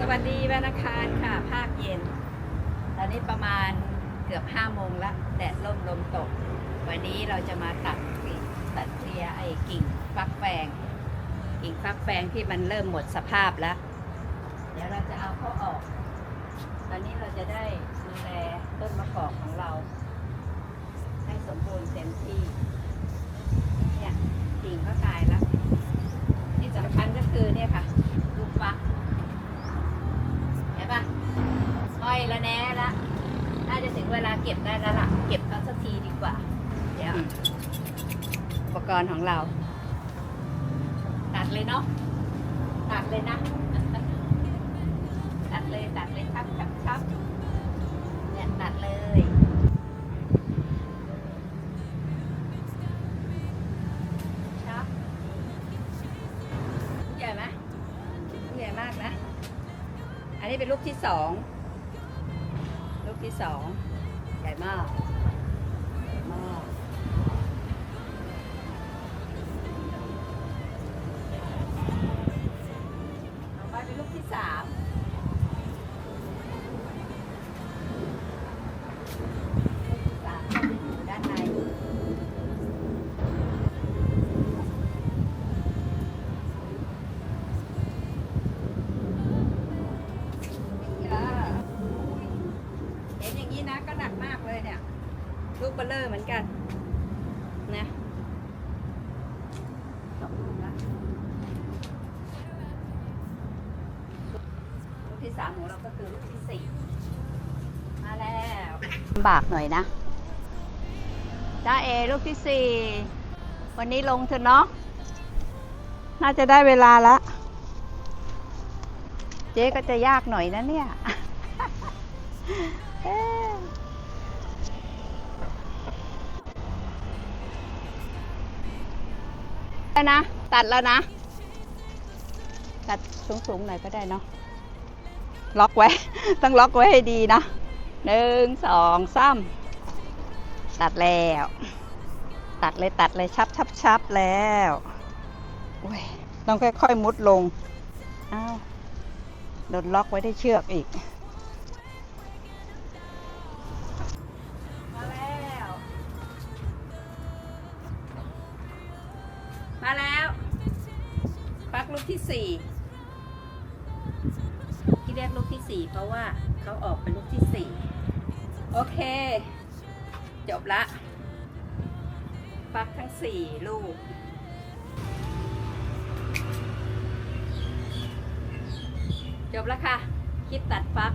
สวัสดีวันอังคารค่ะ ภาคเย็น ตอนนี้ประมาณเกือบห้าโมงละแดดร่มลมตก วันนี้เราจะมาตัดตัดเคลียไอ้กิ่งฟักแฟง กิ่งฟักแฟงที่มันเริ่มหมดสภาพแล้ว เดี๋ยวเราจะเอาเขาออก ตอนนี้เราจะได้ดูแลต้นมะกอกของเรา ให้สมบูรณ์เต็มที่ เนี่ยกิ่งก็ตายแล้ว ที่สำคัญก็คือเนี่ยค่ะ ลูกฟัก เห็นปะอ้อยละแน่ละ น่าจะถึง เวลาเก็บได้แล้วล่ะ เก็บเขาสักทีดีกว่า เดี๋ยว อุปกรณ์ของเรา ตัดเลยเนาะ ตัดเลยนะ ตัดเลยตัดเลยครับครับครับเนี่ยตัดเลยครับลูกใหญ่ไหมลูกใหญ่มากนะ อันนี้เป็นลูกที่สองลูกที่สอง ใหญ่มากมากต่อไปเป็นลูกที่สาม เลยเนี่ย ลูกเบลเลอร์เหมือนกัน นะสองลูกละลูกที่สามของเราก็คือลูกที่สี่มาแล้วลำบากหน่อยนะจ้าเอลูกที่สี่วันนี้ลงเถอะเนาะน่าจะได้เวลาละเจ๊ก็จะยากหน่อยนะเนี่ย เอ๊ะ แล้วนะ ตัดแล้วนะ ตัดสูงๆหน่อยก็ได้เนาะ ล็อกไว้ ต้องล็อกไว้ให้ดีนะหนึ่งสองสามตัดแล้ว ตัดเลยตัดเลยชับชับชับแล้วโอ้ยต้องค่อยๆมุดลง อ้าว โดนล็อกไว้ได้เชือกอีก มาแล้วฟักลูกที่สี่ที่เรียกลูกที่สี่เพราะว่าเขาออกเป็นลูกที่สี่โอเค จบละฟักทั้งสี่ลูกจบแล้วค่ะ คลิปตัดฟัก